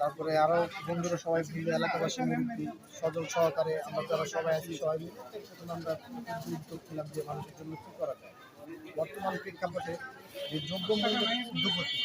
তারপরে আরও বন্ধুরা সবাই মিলে এলাকাবাসী সজল সহকারে আমরা যারা সবাই আছি, সবাই আমরা উদ্যোগ ছিলাম যে মানুষের জন্য কী করা যায়। বর্তমান প্রেক্ষাপটে যে দ্রব্যমূল্য উদ্যোগতি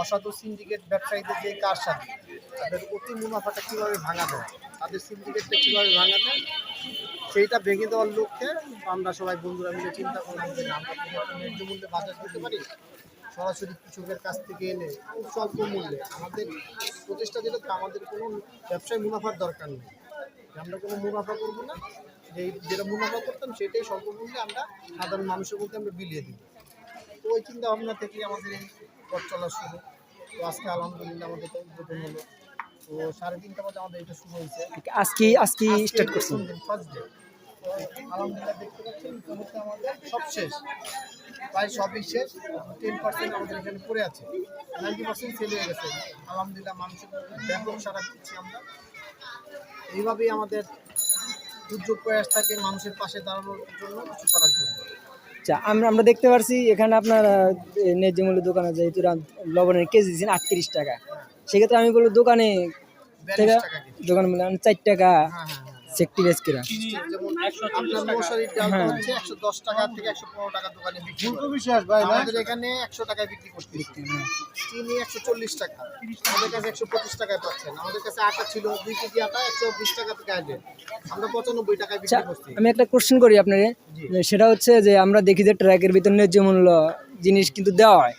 অসাধু সিন্ডিকেট ব্যবসায়ীদের যে কার সাথে তাদের অতি মুনাফাটা কীভাবে ভাঙা যায়, তাদের সিন্ডিকেটটা কীভাবে ভাঙা যায়, সেইটা ভেঙে দেওয়ার লক্ষ্যে আমরা সবাই বন্ধুরা মিলে চিন্তা করলাম যে আমরা ন্যায্য মূল্যে বাজার দিতে পারি? সরাসরি কৃষকের কাছ থেকে এনে খুব স্বল্প মূল্যে আমাদের প্রচেষ্টা যেটাতে আমাদের কোনো ব্যবসায় মুনাফার দরকার নেই। আমরা কোনো মুনাফা করব না যে যেটা মুনাফা করতাম সেটাই স্বল্প মূল্যে আমরা সাধারণ মানুষের মধ্যে আমরা বিলিয়ে দিই তো ওই চিন্তা ভাবনা থেকেই আমাদের এই পথ চলা শুরু। তো আজকে আলহামদুলিল্লাহ আমাদের উদ্বোধন হলো। তো সাড়ে তিনটা বাজে আমাদের এটা শুরু হয়েছে। আজকে আজকে স্টার্ট করছেন? ফার্স্ট ডে আলহামদুলিল্লাহ দেখতে পাচ্ছেন ইতিমধ্যে আমাদের সব শেষ প্রায় সবই শেষ টেন পার্সেন্ট আমাদের এখানে পড়ে আছে নাইনটি পার্সেন্ট সেল হয়ে গেছে আলহামদুলিল্লাহ মানুষের ব্যাপক সারা দিচ্ছি আমরা এইভাবেই আমাদের দুর্যোগ প্রয়াস থাকে মানুষের পাশে দাঁড়ানোর জন্য কিছু করার জন্য আচ্ছা আমরা আমরা দেখতে পারছি এখানে আপনার ন্যায্য মূল্য দোকানে যেহেতু লবণের কেজি দিচ্ছেন আটত্রিশ টাকা। সেক্ষেত্রে আমি বলব দোকানে দোকান মিলে চার টাকা। হ্যাঁ হ্যাঁ। সেকটি বেচ কিরা হ্যাঁ। হচ্ছে একশো। আমাদের এখানে টাকায় বিক্রি করতে চিনি চল্লিশ টাকা। আমাদের কাছে একশো পঁচিশ টাকায় পাচ্ছেন আমাদের কাছে আটা ছিল দুই কেজি আটা একশো বিশ টাকা থেকে আসবে আমরা পঁচানব্বই টাকায় আচ্ছা বিক্রি করছি। আমি একটা কোশ্চেন করি আপনারে। সেটা হচ্ছে যে আমরা দেখি যে ট্র্যাকের ভিতর ন্যায্য মূল্য জিনিস কিন্তু দেওয়া হয়।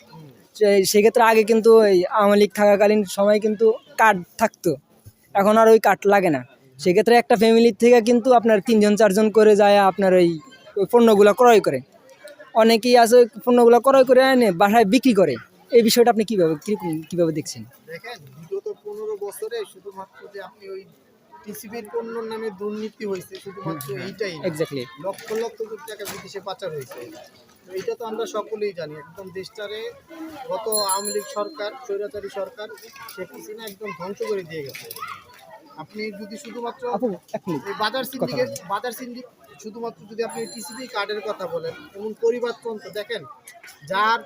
সে- সেক্ষেত্রে আগে কিন্তু ওই আওয়ামী লীগ থাকাকালীন সময় কিন্তু কার্ড থাকতো। এখন আর ওই কার্ড লাগে না। সেক্ষেত্রে একটা ফ্যামিলির থেকে কিন্তু আপনার তিনজন চারজন করে যায় আপনার ওই পণ্যগুলো ক্রয় করে। অনেকেই আছে পণ্যগুলো ক্রয় করে এনে বাসায় বিক্রি করে। এই বিষয়টা আপনি কীভাবে কীরকম কীভাবে দেখছেন? দেখেন বিগত পনেরো বছরে শুধুমাত্র যে আপনি ওই টিসিবির পণ্যর নামে দুর্নীতি হয়েছে শুধুমাত্র এইটাই। এক্স্যাক্টলি লক্ষ লক্ষ কোটি টাকা বিদেশে পাচার হয়েছে। তো এইটা তো আমরা সকলেই জানি একদম দেশটারে গত আওয়ামী লীগ সরকার স্বৈরাচারী সরকার শেখ হাসিনা একদম ধ্বংস করে দিয়ে গেছে। আপনি যদি শুধুমাত্র এই বাজার সিন্ডিকেট বাজার সিন্ডিক শুধুমাত্র যদি আপনি টিসিবি কার্ডের কথা বলেন এমন পরিবারতন্ত্র দেখেন যার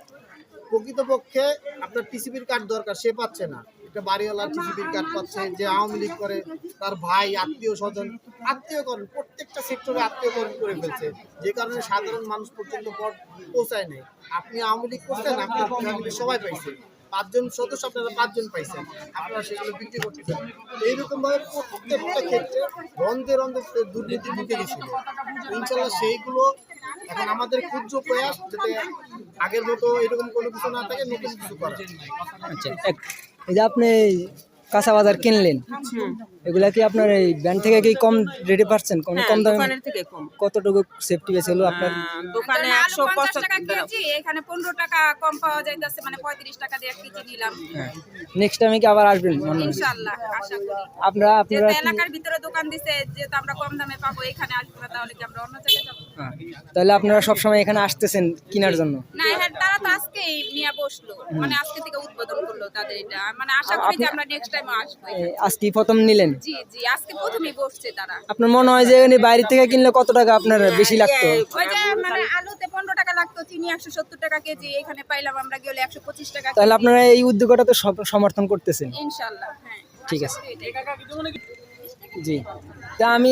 প্রকৃতপক্ষে আপনার টিসিবির কার্ড দরকার সে পাচ্ছে না। একটা বাড়িওয়ালা টিসিবির কার্ড পাচ্ছে যে আওয়ামী লীগ করে তার ভাই আত্মীয় স্বজন আত্মীয়করণ প্রত্যেকটা সেক্টরে আত্মীয়করণ করে ফেলছে। যে কারণে সাধারণ মানুষ পর্যন্ত পর পৌঁছায় নাই। আপনি আওয়ামী লীগ করছেন আপনার ফ্যামিলির সবাই পাইছে। পাঁচজন সদস্য আপনারা পাঁচজন পাইছেন, আপনারা সেগুলো বিক্রি করতেছেন। এইরকম ভাবে প্রত্যেকটা ক্ষেত্রে রন্ধে রন্ধে দুর্নীতি ঢুকে গেছিল। ইনশাল্লাহ সেইগুলো এখন আমাদের ক্ষুদ্র প্রয়াস যাতে আগের মতো এরকম কোনো কিছু না থাকে, নতুন কিছু করা আচ্ছা এই যে আপনি কাঁচা বাজার কিনলেন এগুলা কি আপনার এই ব্যান্ড থেকে কি কম রেটে পাচ্ছেন? কম হ্যাঁ, কম দামে কতটুকু সেফটি বেছে হলো আপনার? দোকানে আলু একশো পঞ্চাশ টাকা পঁচাত্তর কেজি এখানে পনেরো টাকা কম পাওয়া যাইতেছে মানে পঁয়ত্রিশ টাকা দিয়ে কেজি নিলাম। হ্যাঁ। নেক্সট টাইমে কি আবার আসবেন হয়? ইনশাল্লাহ আশা করি। আপনারা আপনারা এলাকার ভিতরে দোকান দিছে যেহেতু আমরা কম দামে পাবো এখানে আসব তাহলে কি আমরা অন্য জায়গায় যাব? হ্যাঁ, তাহলে আপনারা সব সময় এখানে আসতেছেন কেনার জন্য? না হ্যাঁ নিয়ে বসল। মানে আজকে থেকে উদ্বোধন করল তাদের এটা। মানে আশা করি যে আমরা নেক্সট টাইম আসব আজকে প্রথম নিলেন? জি জি আজকে প্রথমেই বসছে তারা। আপনার মনে হয় যে বাইরে থেকে কিনলে কত টাকা আপনার বেশি লাগতো? ওই যে মানে আলুতে পনেরো টাকা লাগতো চিনি একশো সত্তর টাকা কেজি এখানে পাইলাম আমরা গেলে একশো পঁচিশ টাকা তাহলে আপনারা এই উদ্যোগটা তো সমর্থন করতেছেন। ইনশাল্লাহ হ্যাঁ। ঠিক আছে। জি। তা আমি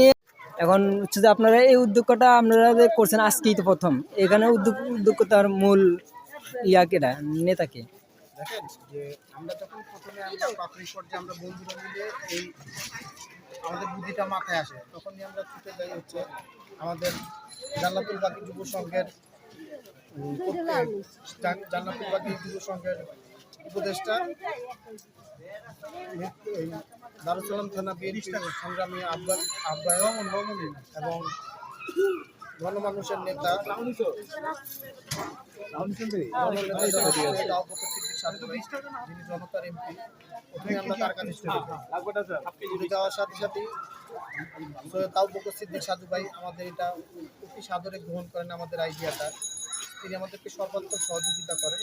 এখন হচ্ছে যে আপনারা এই উদ্যোগটা আপনারা যে করছেন আজকেই তো প্রথম। এখানে উদ্যোগ উদ্যোগতার মূল ইয়া কেটা নেতাকে। যে আমরা যখন প্রথমে আমরা প্রাথমিক পর্যায়ে আমরা বন্ধুরা মিলে এই আমাদের বুদ্ধিটা মাথায় আসে, তখনই আমরা ছুটে যাই হচ্ছে আমাদের জান্নাতুল বাকি যুব সংঘের জান্নাতুল বাকি যুব সংঘের উপদেষ্টা দারুসালাম থানা বিএনপি সংগ্রামী আহ্বায়ক এবং গণমানুষের নেতা। জনতার এমপি আমরা যাওয়ার সাথে সাথে সাধু ভাই আমাদের এটা অতি সাদরে গ্রহণ করেন আমাদের আইডিয়াটা। তিনি আমাদেরকে সর্বাত্মক সহযোগিতা করেন।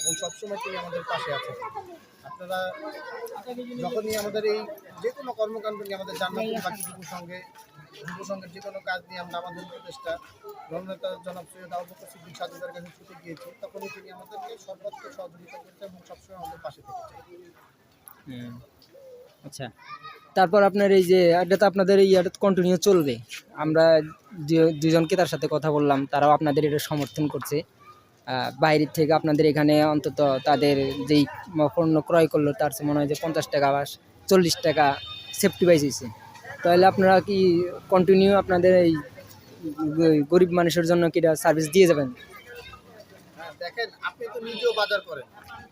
এবং সবসময় তিনি আমাদের পাশে আছেন আপনারা যখনই আমাদের এই যে কোনো কর্মকাণ্ড নিয়ে আমাদের জান্নাতুল বাকি যুব সঙ্গে যুব সঙ্গের যে কোনো কাজ নিয়ে আমরা আমাদের উপদেষ্টা জননেতা জনাব সৈয়দ আবু বকর সিদ্দিক সাধুদের কাছে ছুটে গিয়েছি তখনই তিনি আমাদেরকে সর্বাত্মক সহযোগিতা করেছেন এবং সবসময় আমাদের পাশে থেকেছেন হুম। আচ্ছা তারপর আপনার এই যে এটা তো আপনাদের এই এটা কন্টিনিউ চলবে। আমরা দুজনকে তার সাথে কথা বললাম তারাও আপনাদের এটা সমর্থন করছে। বাইরের থেকে আপনাদের এখানে অন্তত তাদের যেই পণ্য ক্রয় করল, তার চেয়ে মনে হয় যে পঞ্চাশ টাকা বা চল্লিশ টাকা সেফটি বাইস হয়েছে। তাহলে আপনারা কি কন্টিনিউ আপনাদের এই গরিব মানুষের জন্য কি সার্ভিস দিয়ে যাবেন? হ্যাঁ দেখেন, আপনি তো নিজেও বাজার করেন।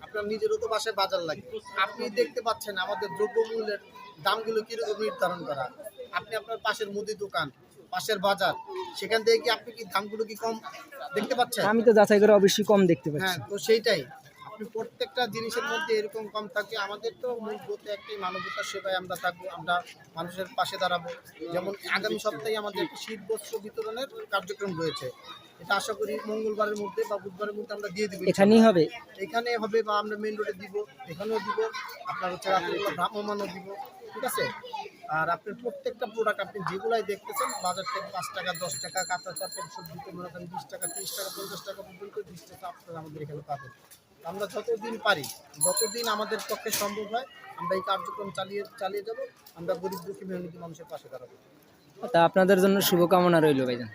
আপনার নিজেরও তো বাসায় বাজার লাগে। আপনি দেখতে পাচ্ছেন আমাদের দ্রব্যমূল্যের দামগুলো কীরকম নির্ধারণ করা। আপনি আপনার পাশের মুদি দোকান পাশের বাজার সেখান থেকে কি আপনি কি দামগুলো কি কম দেখতে পাচ্ছেন? আমি তো যাচাই করে অবশ্যই কম দেখতে পাচ্ছি। হ্যাঁ তো সেইটাই। আপনি প্রত্যেকটা জিনিসের মধ্যে এরকম কম থাকে। আমাদের তো মূল ব্রতে একটাই মানবতার সেবায় আমরা থাকব আমরা মানুষের পাশে দাঁড়াবো। যেমন আগামী সপ্তাহে আমাদের শীত বস্ত্র বিতরণের কার্যক্রম রয়েছে। এটা আশা করি মঙ্গলবারের মধ্যে বা বুধবারের মধ্যে আমরা দিয়ে দিব এখানেই হবে? এখানে হবে বা আমরা মেন রোডে দিব এখানেও দিব আপনার হচ্ছে ভ্রাম্যমানও দিব ঠিক আছে? আর আপনি প্রত্যেকটা প্রোডাক্ট আপনি যেগুলাই দেখতেছেন, বাজার থেকে পাঁচ টাকা, দশ টাকা, কাঁচা তরকারি সবজিতে মনে করেন বিশ টাকা, তিরিশ টাকা, পঞ্চাশ টাকা পর্যন্ত বিশ টাকা আপনারা আমাদের এখানে পাবেন। আমরা যতদিন পারি, যতদিন আমাদের পক্ষে সম্ভব হয়, আমরা এই কার্যক্রম চালিয়ে চালিয়ে যাব, আমরা গরিব দুঃখী মেহনতি মানুষের পাশে দাঁড়াবো। তা আপনাদের জন্য শুভকামনা রইল ভাইজান।